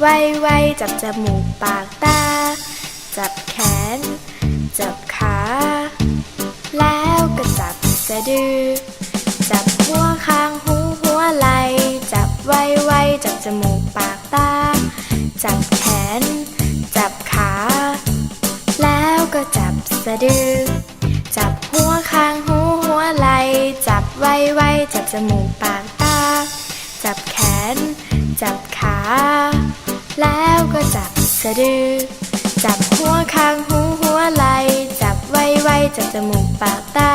ไวไวจับจมูกปากตา จับแขน จับขา แล้วก็จับสะดือ จับหัวคางหูหัวไหล จับไวไวจับจมูกปากตา จับแขน จับขา แล้วก็จับสะดือ จับหัวคางหูหัวไหล จับไวไวจับจมูกปากตา จับแขน จับขา แล้วก็จับสะดือ จับหัวคางหูหัวไหล จับไว้ไวๆจับจมูกปากตา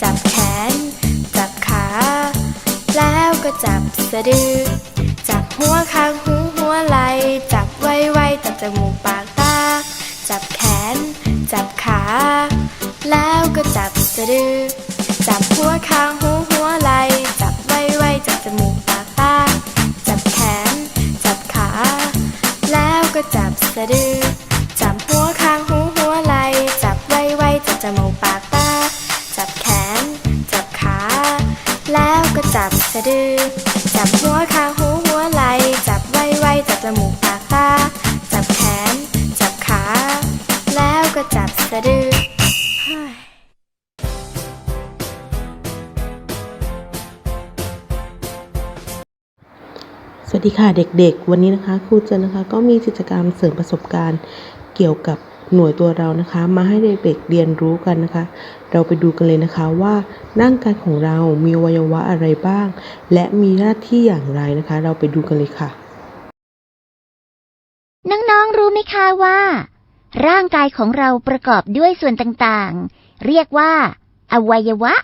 จับแขน จับขา แล้วก็จับสะดือ จับหัวคางหูหัวไหล จับไว้ไวๆจับจมูกปากตา จับแขน จับขา แล้วก็จับสะดือ จับหัวคางหู จับหัวคางหูหัวไหลจับไวไวๆจับจมูกปากตา จับแขน จับขา แล้วก็จับสะดือ จับหัวคางหูหัวไหลจับไวไวๆจับจมูกปากตา จับแขน จับขา แล้วก็จับสะดือ สวัสดีค่ะเด็กๆ วันนี้นะคะครูเจนนะคะก็มีกิจกรรมเสริมประสบการณ์เกี่ยวกับหน่วยตัวเรานะคะ มาให้เด็กๆเรียนรู้กันนะคะ เราไปดูกันเลยนะคะว่าร่างกายของเรามีอวัยวะอะไรบ้าง และมีหน้าที่อย่างไรนะคะ เราไปดูกันเลยค่ะ น้องๆรู้ไหมคะว่า ร่างกายของเราประกอบด้วยส่วนต่างๆ เรียกว่า อวัยวะ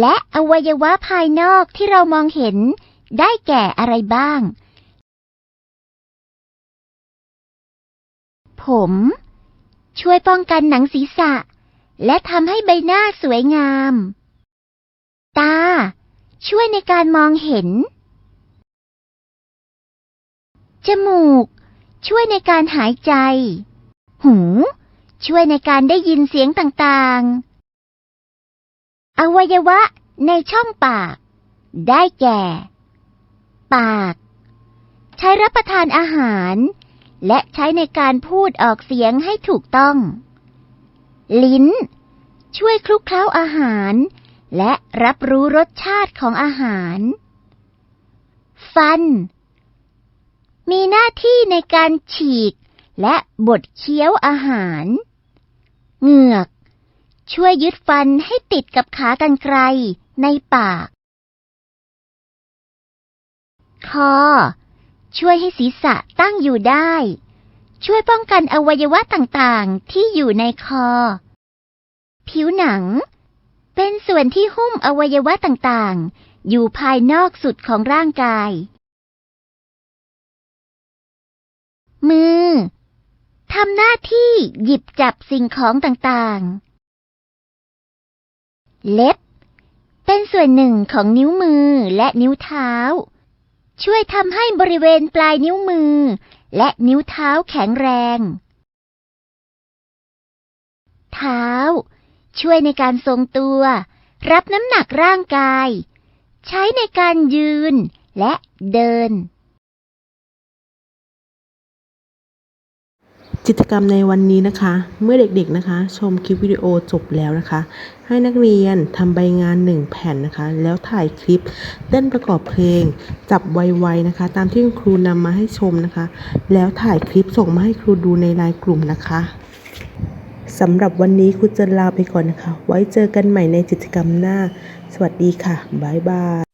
และอวัยวะภายนอกที่เรามองเห็น ได้แก่อะไรบ้าง ผม ช่วยป้องกันหนังศีรษะ และทำให้ใบหน้าสวยงาม ตา ช่วยในการมองเห็น จมูก ช่วยในการหายใจ หู ช่วยในการได้ยินเสียงต่างๆ อวัยวะในช่องปาก ได้แก่ ปาก ใช้รับประทานอาหาร และใช้ในการพูดออกเสียงให้ถูกต้อง ลิ้น ช่วยคลุกเคล้าอาหาร และรับรู้รสชาติของอาหาร ฟัน มีหน้าที่ในการฉีก และบดเคี้ยวอาหาร เหงือก ช่วยยึดฟันให้ติดกับขากรรไกรในปาก คอ ช่วยให้ศีรษะตั้งอยู่ได้ ช่วยป้องกันอวัยวะต่างๆ ที่อยู่ในคอ ผิวหนัง เป็นส่วนที่หุ้มอวัยวะต่างๆ อยู่ภายนอกสุดของร่างกาย มือทำหน้าที่หยิบจับสิ่งของต่างๆ เล็บ เป็นส่วนหนึ่งของนิ้วมือและนิ้วเท้า ช่วยทำให้บริเวณปลายนิ้วมือ และนิ้วเท้าแข็งแรง เท้า ช่วยในการทรงตัว รับน้ำหนักร่างกาย ใช้ในการยืนและเดิน กิจกรรมในวันนี้นะคะ เมื่อเด็กๆนะคะ ชมคลิปวิดีโอจบแล้วนะคะ ให้นักเรียนทำใบงานหนึ่งแผ่นนะคะ แล้วถ่ายคลิปเต้นประกอบเพลง จับไวๆนะคะ ตามที่คุณครูนำมาให้ชมนะคะ แล้วถ่ายคลิปส่งมาให้ครูดูในไลน์กลุ่มนะคะสำหรับวันนี้ครูจะลาไปก่อนนะคะ ไว้เจอกันใหม่ในกิจกรรมหน้า สวัสดีค่ะบ๊ายบาย